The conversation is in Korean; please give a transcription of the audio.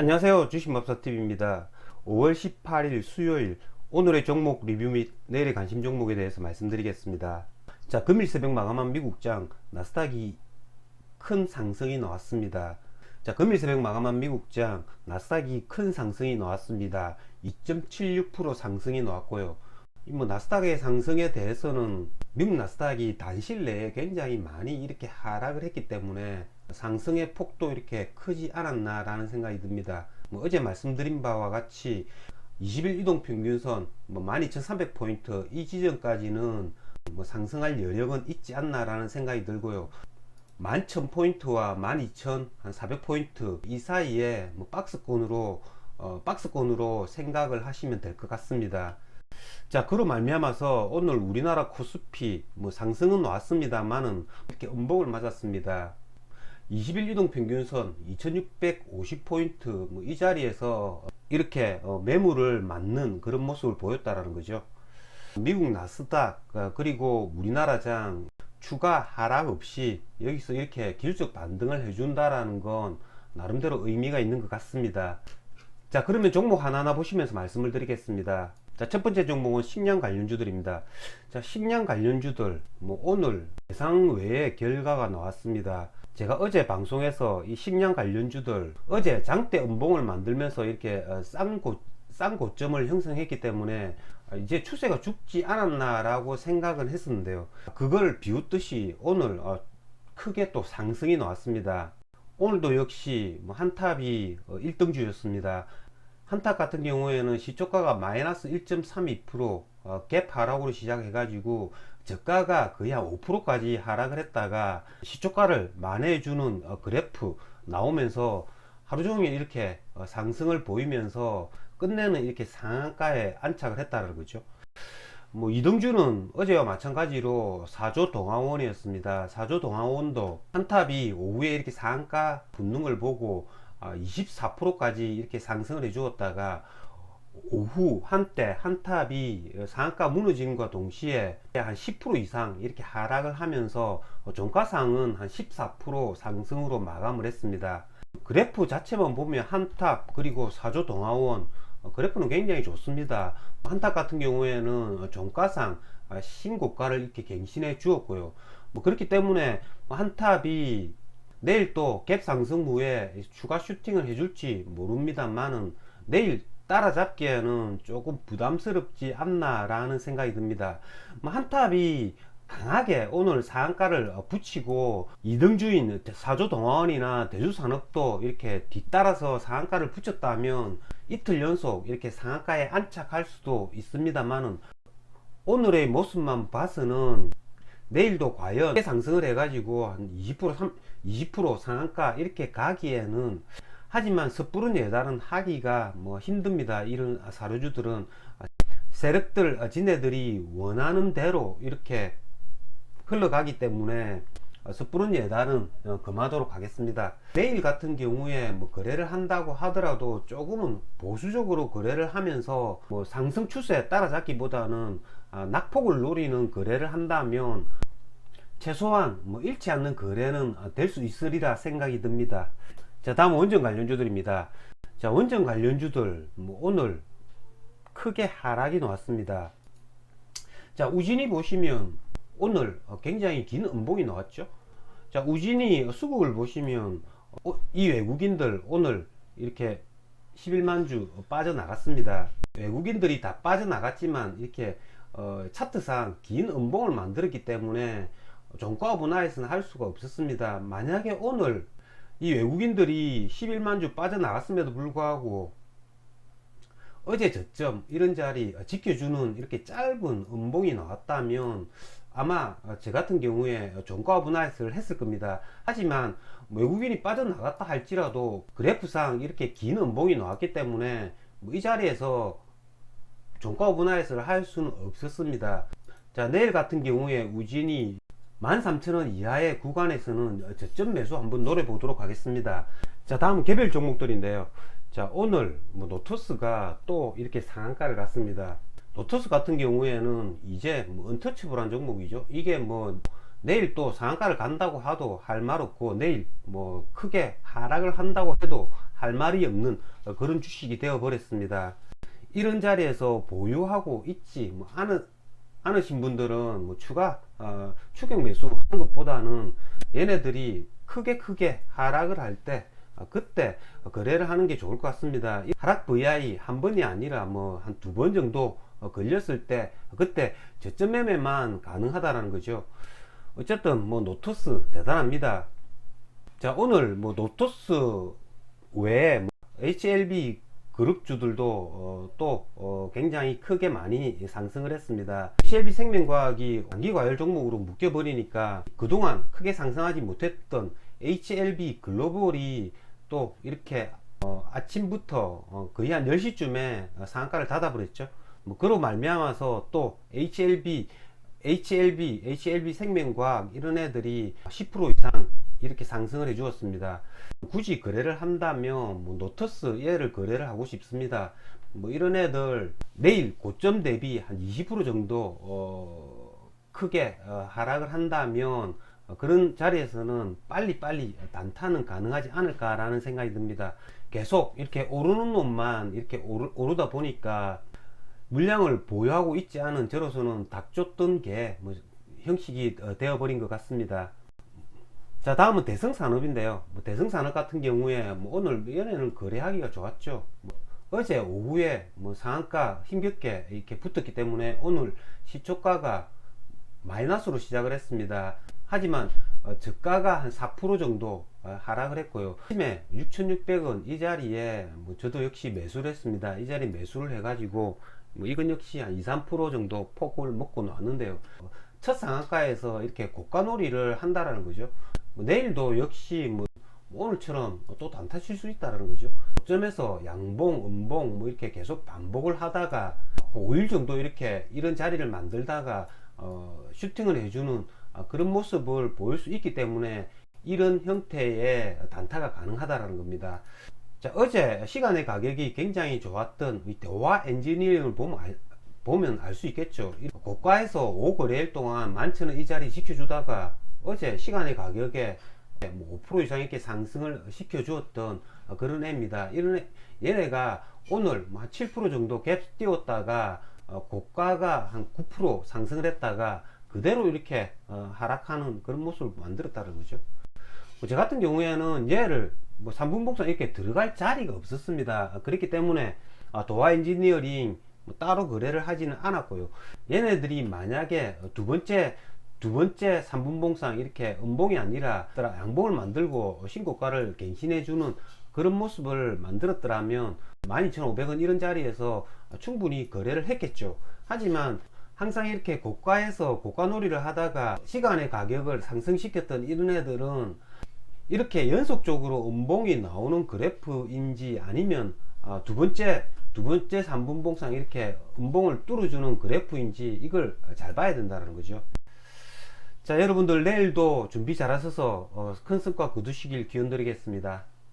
안녕하세요. 주식맙사TV입니다. 5월 18일 수요일 오늘의 종목 리뷰 및 내일의 관심 종목에 대해서 말씀드리겠습니다. 자 금일 새벽 마감한 미국장 나스닥이 큰 상승이 나왔습니다. 자 금일 새벽 마감한 미국장 나스닥이 큰 상승이 나왔습니다. 2.76% 상승이 나왔고요. 이뭐 나스닥의 상승에 대해서는 미국 나스닥이 단실 내에 굉장히 많이 이렇게 하락을 했기 때문에 상승의 폭도 이렇게 크지 않았나 라는 생각이 듭니다. 뭐 어제 말씀드린 바와 같이 20일 이동 평균선 뭐 12,300포인트 이 지점까지는 뭐 상승할 여력은 있지 않나 라는 생각이 들고요. 11,000포인트와 12,400포인트 이 사이에 뭐 박스권으로 어, 박스권으로 생각을 하시면 될 것 같습니다. 자, 그로 말미암아서 오늘 우리나라 코스피 뭐 상승은 왔습니다만은 이렇게 음봉을 맞았습니다. 20일 이동 평균선 2650포인트 뭐 이 자리에서 이렇게 어, 매물을 맞는 그런 모습을 보였다라는 거죠. 미국 나스닥 어, 그리고 우리나라장 추가 하락 없이 여기서 이렇게 기술적 반등을 해준다라는 건 나름대로 의미가 있는 것 같습니다. 자 그러면 종목 하나하나 보시면서 말씀을 드리겠습니다. 자, 첫 번째 종목은 식량 관련주들입니다. 자, 식량 관련주들, 뭐, 오늘 예상 외의 결과가 나왔습니다. 제가 어제 방송에서 이 식량 관련주들, 어제 장대 음봉을 만들면서 이렇게 어, 싼 고, 싼 고점을 형성했기 때문에 아, 이제 추세가 죽지 않았나라고 생각을 했었는데요. 그걸 비웃듯이 오늘 어, 크게 또 상승이 나왔습니다. 오늘도 역시 뭐 한탑이 1등주였습니다. 한탑 같은 경우에는 시초가가 마이너스 1.32% 어, 갭 하락으로 시작해 가지고 저가가 거의 한 5%까지 하락을 했다가 시초가를 만회해 주는 어, 그래프 나오면서 하루 종일 이렇게 어, 상승을 보이면서 끝내는 이렇게 상한가에 안착을 했다는 거죠. 뭐 이등주는 어제와 마찬가지로 4조 동화원이었습니다. 4조 동화원도 한탑이 오후에 이렇게 상한가 붙는 걸 보고 24%까지 이렇게 상승을 해 주었다가 오후 한때 한탑이 상한가 무너짐과 동시에 한 10% 이상 이렇게 하락을 하면서 종가상은 한 14% 상승으로 마감을 했습니다. 그래프 자체만 보면 한탑 그리고 사조 동아원 그래프는 굉장히 좋습니다. 한탑 같은 경우에는 종가상 신고가를 이렇게 갱신해 주었고요. 뭐 그렇기 때문에 한탑이 내일 또 갭 상승 후에 추가 슈팅을 해줄지 모릅니다만은 내일 따라잡기에는 조금 부담스럽지 않나라는 생각이 듭니다. 뭐 한탑이 강하게 오늘 상한가를 붙이고 2등주인 사조동화원이나 대주산업도 이렇게 뒤따라서 상한가를 붙였다면 이틀 연속 이렇게 상한가에 안착할 수도 있습니다만은 오늘의 모습만 봐서는 내일도 과연 상승을 해가지고 한 20% 3, 20% 상한가 이렇게 가기에는 하지만 섣부른 예단은 하기가 뭐 힘듭니다. 이런 사료주들은 세력들 지네들이 원하는 대로 이렇게 흘러가기 때문에 섣부른 예단은 금하도록 하겠습니다. 내일 같은 경우에 뭐 거래를 한다고 하더라도 조금은 보수적으로 거래를 하면서 뭐 상승 추세에 따라잡기보다는 낙폭을 노리는 거래를 한다면 최소한 뭐 잃지 않는 거래는 될 수 있으리라 생각이 듭니다. 자, 다음 원전 관련주들입니다. 자, 원전 관련주들 뭐 오늘 크게 하락이 나왔습니다. 자, 우진이 보시면 오늘 굉장히 긴 음봉이 나왔죠. 자, 우진이 수급을 보시면 어, 이 외국인들 오늘 이렇게 11만 주 빠져나갔습니다. 외국인들이 다 빠져나갔지만 이렇게 어, 차트상 긴 음봉을 만들었기 때문에 종가 분할에서는 할 수가 없었습니다. 만약에 오늘 이 외국인들이 11만 주 빠져나갔음에도 불구하고 어제 저점 이런 자리 지켜주는 이렇게 짧은 음봉이 나왔다면 아마 저 같은 경우에 종가 분할을 했을 겁니다. 하지만 외국인이 빠져나갔다 할지라도 그래프상 이렇게 긴 음봉이 나왔기 때문에 뭐 이 자리에서 종가 분할을 할 수는 없었습니다. 자 내일 같은 경우에 우진이 13,000원 이하의 구간에서는 저점 매수 한번 노려 보도록 하겠습니다. 자, 다음 개별 종목들인데요. 자, 오늘 뭐 노토스가 또 이렇게 상한가를 갔습니다. 노토스 같은 경우에는 이제 뭐 언터치블한 종목이죠. 이게 뭐 내일 또 상한가를 간다고 하도 할 말 없고 내일 뭐 크게 하락을 한다고 해도 할 말이 없는 어, 그런 주식이 되어 버렸습니다. 이런 자리에서 보유하고 있지 뭐 않으, 않으신 분들은 뭐 추가 어, 추격 매수한 것보다는 얘네들이 크게 크게 하락을 할때 그때 거래를 하는 게 좋을 것 같습니다. 이 하락 VI 한 번이 아니라 뭐 한 두 번 정도 어, 걸렸을 때 그때 저점 매매만 가능하다라는 거죠. 어쨌든 뭐 노토스 대단합니다. 자 오늘 뭐 노토스 외에 뭐 HLB 그룹주들도 어, 또 어, 굉장히 크게 많이 상승을 했습니다. HLB 생명과학이 단기과열 종목으로 묶여버리니까 그동안 크게 상승하지 못했던 HLB 글로벌이 또 이렇게 어, 아침부터 어, 거의 한 10시쯤에 상한가를 닫아버렸죠. 뭐 그로 말미암아서 또 HLB HLB, HLB 생명과학 이런 애들이 10% 이상 이렇게 상승을 해 주었습니다. 굳이 거래를 한다면 뭐 노터스 얘를 거래를 하고 싶습니다. 뭐 이런 애들 내일 고점 대비 한 20% 정도 어, 크게 어, 하락을 한다면 어, 그런 자리에서는 빨리빨리 단타는 가능하지 않을까라는 생각이 듭니다. 계속 이렇게 오르는 놈만 이렇게 오르, 오르다 보니까 물량을 보유하고 있지 않은 저로서는 닥쳤던 게 뭐 형식이 어, 되어버린 것 같습니다. 자 다음은 대성산업인데요. 뭐 대성산업 같은 경우에 뭐 오늘 연에는 거래하기가 좋았죠. 뭐 어제 오후에 뭐 상한가 힘겹게 이렇게 붙었기 때문에 오늘 시초가가 마이너스로 시작을 했습니다. 하지만 어, 저가가 한 4% 정도 어, 하락을 했고요. 아침에 6,600원 이 자리에 뭐 저도 역시 매수를 했습니다. 이 자리 매수를 해가지고 뭐 이건 역시 한 2, 3% 정도 폭을 먹고 나왔는데요. 어, 첫 상한가에서 이렇게 고가놀이를 한다라는 거죠. 뭐 내일도 역시 뭐 오늘처럼 또 단타 칠 수 있다라는 거죠. 점에서 양봉, 음봉 뭐 이렇게 계속 반복을 하다가 5일 정도 이렇게 이런 자리를 만들다가 어, 슈팅을 해주는 아, 그런 모습을 보일 수 있기 때문에 이런 형태의 단타가 가능하다라는 겁니다. 자, 어제 시간의 가격이 굉장히 좋았던 이 대화 엔지니어링을 보면 알, 보면 알 수 있겠죠. 이 고가에서 5거래일 동안 만천원 이 자리 지켜주다가 어제 시간의 가격에 뭐5% 이상 이렇게 상승을 시켜 주었던 그런 애입니다. 이런 애, 얘네가 오늘 뭐7% 정도 갭 띄웠다가 어, 고가가 한 9% 상승을 했다가 그대로 이렇게 어, 하락하는 그런 모습을 만들었다는 거죠. 뭐저 같은 경우에는 얘를 뭐 3분 복선 이렇게 들어갈 자리가 없었습니다. 그렇기 때문에 아, 도화 엔지니어링 뭐 따로 거래를 하지는 않았고요. 얘네들이 만약에 두 번째 두 번째 3분 봉상 이렇게 음봉이 아니라 양봉을 만들고 신고가를 갱신해 주는 그런 모습을 만들었더라면 12,500원 이런 자리에서 충분히 거래를 했겠죠. 하지만 항상 이렇게 고가에서 고가놀이를 하다가 시간의 가격을 상승시켰던 이런 애들은 이렇게 연속적으로 음봉이 나오는 그래프인지 아니면 아, 두 번째 두 번째 3분 봉상 이렇게 음봉을 뚫어주는 그래프인지 이걸 잘 봐야 된다는 거죠. 자 여러분들 내일도 준비 잘 하셔서 어, 큰 성과 거두시길 기원 드리겠습니다.